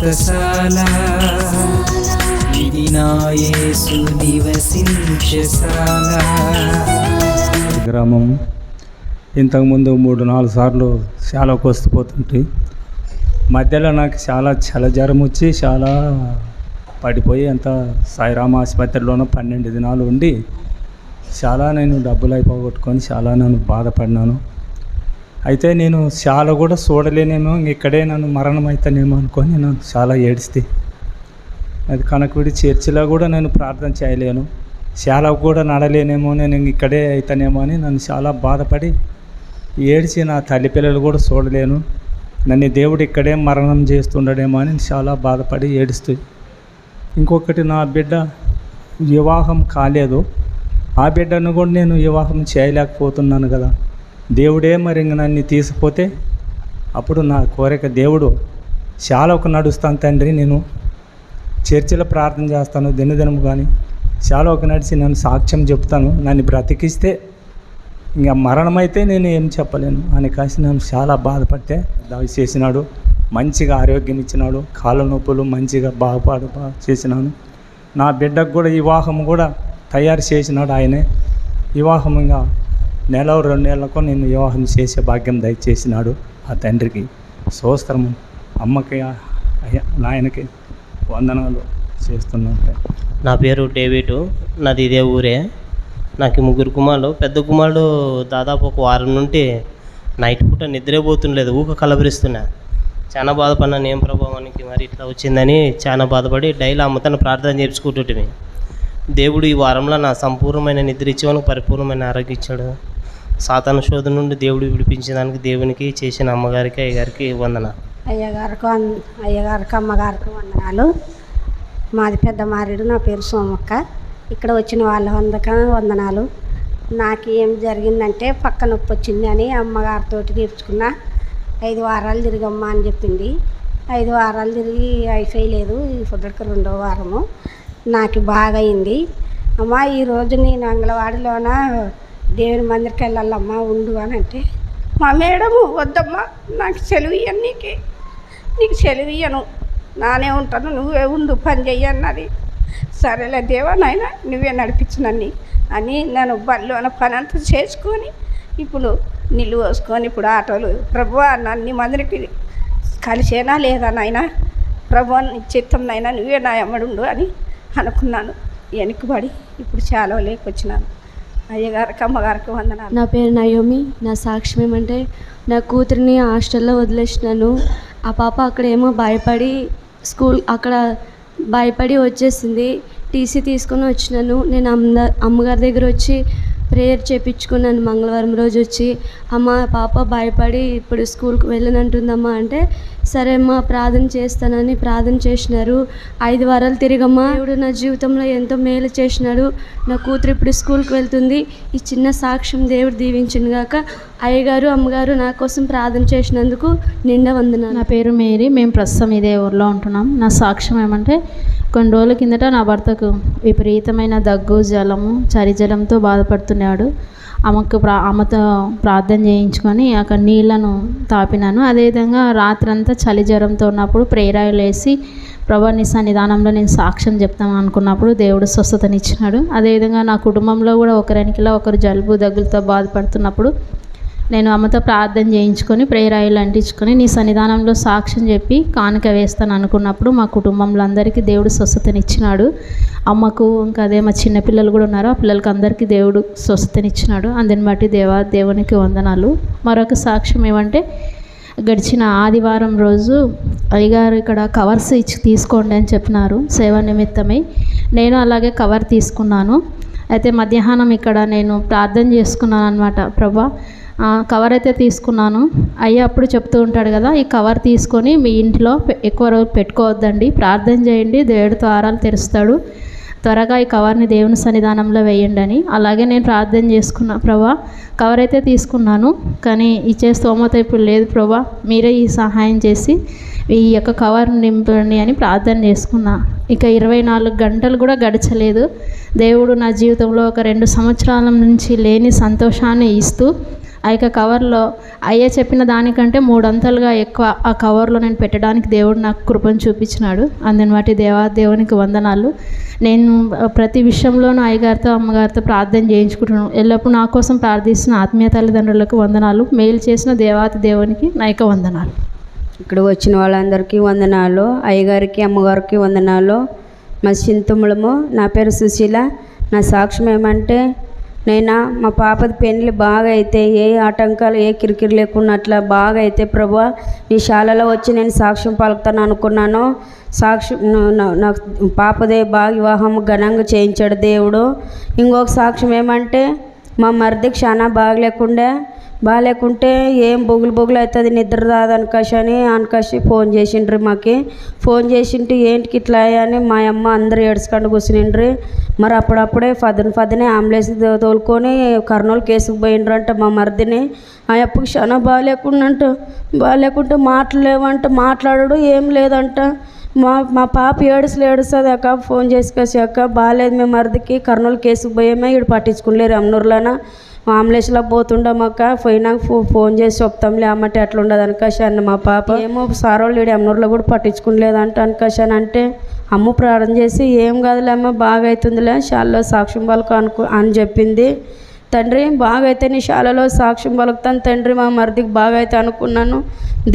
వ్రతశాల ఇది నా నివసించశాల గ్రామం. ఇంతకుముందు మూడు నాలుగు సార్లు శాలకు వస్తుపోతుంటే మధ్యలో నాకు చాలా చల జ్వరం వచ్చి చాలా పడిపోయి అంత సాయిరామ ఆసుపత్రిలోనూ పన్నెండు దినాలు ఉండి చాలా నేను డబ్బులు అయిపోగొట్టుకొని చాలా నేను బాధపడినాను. అయితే నేను చాలా కూడా చూడలేనేమో ఇక్కడే నన్ను మరణం అవుతానేమో అనుకొని నేను చాలా ఏడిస్తే. అది కనకవిడి చర్చిలో కూడా నేను ప్రార్థన చేయలేను. చాలా కూడా నడలేనేమో నేను ఇక్కడే అవుతానేమో అని నన్ను చాలా బాధపడి ఏడిచి నా తల్లి పిల్లలు కూడా చూడలేను. నన్ను దేవుడు ఇక్కడే మరణం చేస్తుండడేమో అని చాలా బాధపడి ఏడుస్తూ. ఇంకొకటి నా బిడ్డ వివాహం కాలేదు. ఆ బిడ్డను కూడా నేను వివాహం చేయలేకపోతున్నాను కదా. దేవుడే మరి ఇంక నన్ను తీసిపోతే అప్పుడు నా కోరిక దేవుడు చాలా నడుస్తాను తండ్రి నేను చర్చిలో ప్రార్థన చేస్తాను దినదినము కానీ చాలా ఒక నడిచి నన్ను సాక్ష్యం చెప్తాను నన్ను బ్రతికిస్తే ఇంకా మరణమైతే నేను ఏం చెప్పలేను. అని కాసి నన్ను చాలా బాధపడితే దావి చేసినాడు మంచిగా ఆరోగ్యం ఇచ్చినాడు కాళ్ళ నొప్పులు మంచిగా బాగుపాడు చేసినాను. నా బిడ్డకు కూడా వివాహం కూడా తయారు చేసినాడు ఆయనే. వివాహం ఇంకా నెల రెండు నెలలకు నేను వివాహం చేసే భాగ్యం దయచేసినాడు ఆ తండ్రికి. సోస్త్రము అమ్మకి నాయనకి వందనాలు చేస్తున్నట్టే నా పేరు డేవిడ్ నాది ఇదే ఊరే. నాకు ముగ్గురు కుమారులు. పెద్ద కుమారుడు దాదాపు ఒక వారం నుండి నైట్ పూట నిద్రపోతుండలేదు ఊక కలబరిస్తున్నా చాలా బాధపడినాను ఏం ప్రభావానికి మరి ఇట్లా వచ్చిందని? చాలా బాధపడి డైలీ అమ్మతను ప్రార్థన చేసుకుంటుంటే దేవుడు ఈ వారంలో నా సంపూర్ణమైన నిద్ర ఇచ్చేవానికి పరిపూర్ణమైన ఆరోగ్యం ఇచ్చాడు. సాతాను శోధన నుండి దేవుడు విడిపించడానికి దేవునికి చేసిన అమ్మగారికి అయ్యగారికి వందన. అయ్యగారికి అయ్యగారికి అమ్మగారికి వందనాలు. మాది పెద్ద మారేడు నా పేరు సోమక్క. ఇక్కడ వచ్చిన వాళ్ళ వందక వందనాలు. నాకు ఏం జరిగిందంటే పక్క నొప్పి వచ్చింది అని అమ్మగారితో తీర్చుకున్నా ఐదు వారాలు తిరిగమ్మా అని చెప్పింది. ఐదు వారాలు తిరిగి అయిపోయలేదు ఇప్పటికి రెండో వారము. నాకు బాగా అయింది. అమ్మా ఈరోజు నేను అంగళవాడిలోన దేవుని మందిరికి వెళ్ళాలమ్మా ఉండు అని అంటే మా మేడము వద్దమ్మా నాకు సెలవు ఇయ్యను నీకే. నీకు సెలవు ఇయ్యను. నానే ఉంటాను నువ్వే ఉండు పని చెయ్యన్నది సరేలే దేవా నాయన నువ్వే నడిపించినన్ని అని నేను బళ్ళు అన్న పని అంతా చేసుకొని ఇప్పుడు నీళ్ళు పోసుకొని ఇప్పుడు ఆటోలు ప్రభు నన్ను మందిరికి కలిసేనా లేదా నాయన? ప్రభు నీ చిత్తం నాయన నువ్వే నా ఎమ్మడుండు అని అనుకున్నాను. వెనుకబడి ఇప్పుడు చాలా లేకొచ్చినాను అయ్యగారికి అమ్మగారికి వందనాలు. నా పేరు నయోమి. నా సాక్ష్యం ఏమంటే నా కూతురిని హాస్టల్లో వదిలేసినాను. ఆ పాప అక్కడ ఏమో భయపడి స్కూల్ అక్కడ భయపడి వచ్చేసింది. టీసీ తీసుకొని వచ్చినాను. నేను అమ్మ అమ్మగారి దగ్గర వచ్చి ప్రేయర్ చేపించుకున్నాను మంగళవారం రోజు వచ్చి. అమ్మ పాప భయపడి ఇప్పుడు స్కూల్కి వెళ్ళనంటుందమ్మా అంటే సరే అమ్మా ప్రార్థన చేస్తానని ప్రార్థన చేసినారు. ఐదు వారాలు తిరిగమ్మా. దేవుడు నా జీవితంలో ఎంతో మేలు చేసినాడు. నా కూతురు ఇప్పుడు స్కూల్కి వెళ్తుంది. ఈ చిన్న సాక్ష్యం దేవుడు దీవించింది గాక. అయ్యగారు అమ్మగారు నా కోసం ప్రార్థన చేసినందుకు నిండా వందనాలు. నా పేరు మేరీ. మేము ప్రస్తుతం ఇదే ఊర్లో ఉంటున్నాం. నా సాక్ష్యం ఏమంటే కొన్ని రోజుల కిందట నా భర్తకు విపరీతమైన దగ్గు జలము చరిజలంతో బాధపడుతున్నాడు. ఆమెకు ప్రా అమ్మతో ప్రార్థన చేయించుకొని అక్కడ నీళ్ళను తాపినాను. అదేవిధంగా రాత్రంతా చలి జ్వరంతో ఉన్నప్పుడు ప్రేరాయలు వేసి ప్రభా నీ సన్నిధానంలో నేను సాక్ష్యం చెప్తాను అనుకున్నప్పుడు దేవుడు స్వస్థతనిచ్చినాడు. అదేవిధంగా నా కుటుంబంలో కూడా ఒకరినికిలా ఒకరు జలుబు దగ్గులతో బాధపడుతున్నప్పుడు నేను అమ్మతో ప్రార్థన చేయించుకొని ప్రేయర్ ఆయిల్ అంటించుకొని నీ సన్నిధానంలో సాక్ష్యం చెప్పి కానుక వేస్తాను అనుకున్నప్పుడు మా కుటుంబంలో అందరికీ దేవుడు స్వస్థతనిచ్చినాడు. అమ్మకు ఇంకా అదే మా చిన్నపిల్లలు కూడా ఉన్నారు. ఆ పిల్లలకి అందరికీ దేవుడు స్వస్థతనిచ్చినాడు. అందుని బట్టి దేవా దేవునికి వందనాలు. మరొక సాక్ష్యం ఏమంటే గడిచిన ఆదివారం రోజు అయ్యగారు ఇక్కడ కవర్స్ ఇచ్చి తీసుకోండి అని చెప్పినారు. సేవా నిమిత్తమై. నేను అలాగే కవర్ తీసుకున్నాను. అయితే మధ్యాహ్నం ఇక్కడ నేను ప్రార్థన చేసుకున్నాను అనమాట ప్రభా కవర్ అయితే తీసుకున్నాను. అయ్యా అప్పుడు చెప్తూ ఉంటాడు కదా ఈ కవర్ తీసుకొని మీ ఇంట్లో ఎక్కువ రోజు పెట్టుకోవద్దండి. ప్రార్థన చేయండి దేవుడు ద్వారాలు తెరుస్తాడు. త్వరగా ఈ కవర్ని దేవుని సన్నిధానంలో వేయండి అని. అలాగే నేను ప్రార్థన చేసుకున్నా ప్రభా కవర్ అయితే తీసుకున్నాను కానీ ఇచ్చే స్తోమత ఇప్పుడు లేదు ప్రభా. మీరే ఈ సహాయం చేసి ఈ యొక్క కవర్ నింపండి అని ప్రార్థన చేసుకున్నా. ఇక ఇరవై నాలుగు గంటలు కూడా గడచలేదు. దేవుడు నా జీవితంలో ఒక రెండు సంవత్సరాల నుంచి లేని సంతోషాన్ని ఇస్తూ ఆ యొక్క కవర్లో అయ్య చెప్పిన దానికంటే మూడంతలుగా ఎక్కువ ఆ కవర్లో నేను పెట్టడానికి దేవుడు నాకు కృపను చూపించినాడు. అందుని వాటి దేవా దేవునికి వందనాలు. నేను ప్రతి విషయంలోనూ అయ్యగారితో అమ్మగారితో ప్రార్థన చేయించుకుంటున్నాను. ఎల్లప్పుడూ నా కోసం ప్రార్థిస్తున్న ఆత్మీయ తల్లిదండ్రులకు వందనాలు. మేలు చేసిన దేవాతి దేవునికి నా యొక్క వందనాలు. ఇక్కడ వచ్చిన వాళ్ళందరికీ వందనాలు. అయ్యగారికి అమ్మగారికి వందనాలు. మా చింతములము నా పేరు సుశీల. నా సాక్ష్యం ఏమంటే నేను మా పాపది పెళ్ళి బాగా అయితే ఏ ఆటంకాలు ఏ కిరికిరి లేకుండా అట్లా బాగా అయితే ప్రభు నీ శాలలో వచ్చి నేను సాక్ష్యం పలుకుతాను అనుకున్నాను. సాక్ష్యం నాకు పాపదే బాగా వివాహం ఘనంగా చేయించాడు దేవుడు. ఇంకొక సాక్ష్యం ఏమంటే మా మరిదికి చాలా బాగలేకుండే బాగాలేకుంటే ఏం బొగులు బొగులు అవుతుంది నిద్ర రాదు అనకాశ అని అనకాశ ఫోన్ చేసిండ్రి మాకి. ఫోన్ చేసింటే ఏంటికి ఇట్లా అని మా అమ్మ అందరు ఏడ్చుకుంటూ కూర్చునిండ్రి. మరి అప్పుడప్పుడే ఫదన్ ఫదనే అంబులెన్స్ తోలుకొని కర్నూలు కేసుకు అంట మా మరిదిని. ఆ అప్పకి చాలా బాగాలేకుండంట బాగాలేకుంటే మాట్లాడలేవంట మాట్లాడడు ఏం లేదంట. మా మా పాప ఏడుసులు ఏడుస్తుంది అక్క ఫోన్ చేసుకొచ్చాక అక్క బాగాలేదు మేము మరిదికి కర్నూలు కేసుకు పోయామే ఇక్కడ పట్టించుకునిలేరు అమ్మనూరులోన అంబులెన్స్లో పోతుండం అక్క. పోయినాక ఫో ఫోన్ చేసి చెప్తాంలే అమ్మటి అట్లా ఉండదు అనకాశ అన్న మా పాప. ఏమో సార్ వాళ్ళు ఈడ అమ్మనూరులో కూడా పట్టించుకునిలేదంట అనకాశ అని అంటే అమ్మ ప్రార్థన చేసి ఏం కాదులే అమ్మ బాగా అవుతుందిలే షాల్లో సాక్ష్యం పలుకు అనుకో అని చెప్పింది. తండ్రి బాగా అయితే నీ శాలలో సాక్ష్యం పలుకుతాను. తండ్రి మా మరిదికి బాగా అయితే అనుకున్నాను.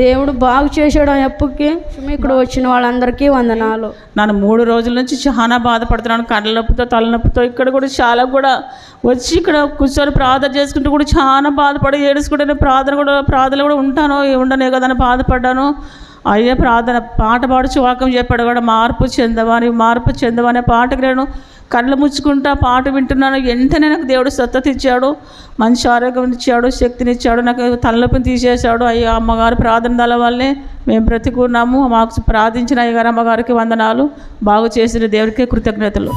దేవుడు బాగు చేశాడు ఆ అప్పుకి. ఇక్కడ వచ్చిన వాళ్ళందరికీ వందనాలు. నన్ను మూడు రోజుల నుంచి చాలా బాధపడుతున్నాను. కళ్ళ నొప్పితో తలనొప్పితో ఇక్కడ కూడా చాలా కూడా వచ్చి ఇక్కడ కూర్చొని ప్రార్థన చేసుకుంటూ కూడా చాలా బాధపడి ఏడుచుకుంటే ప్రార్థన కూడా ప్రార్థన కూడా ఉంటాను. ఉండనే కదా అని బాధపడ్డాను. అయ్యే ప్రార్థన పాట పాడుచు వాక్యం చెప్పాడు కూడా మార్పు చెందవని మార్పు చెందవనే పాటకు నేను కళ్ళు ముచ్చుకుంటా పాట వింటున్నాను. వెంటనే నాకు దేవుడు స్వస్థత ఇచ్చాడు మంచి ఆరోగ్యం ఇచ్చాడు శక్తిని ఇచ్చాడు నాకు తలనొప్పిని తీసేశాడు. అయ్యో అమ్మగారు ప్రార్థన దళ వల్లే మేము బ్రతికున్నాము. మాకు ప్రార్థించిన అయ్యగారు అమ్మగారికి వందనాలు. బాగు చేసిన దేవుడికి కృతజ్ఞతలు.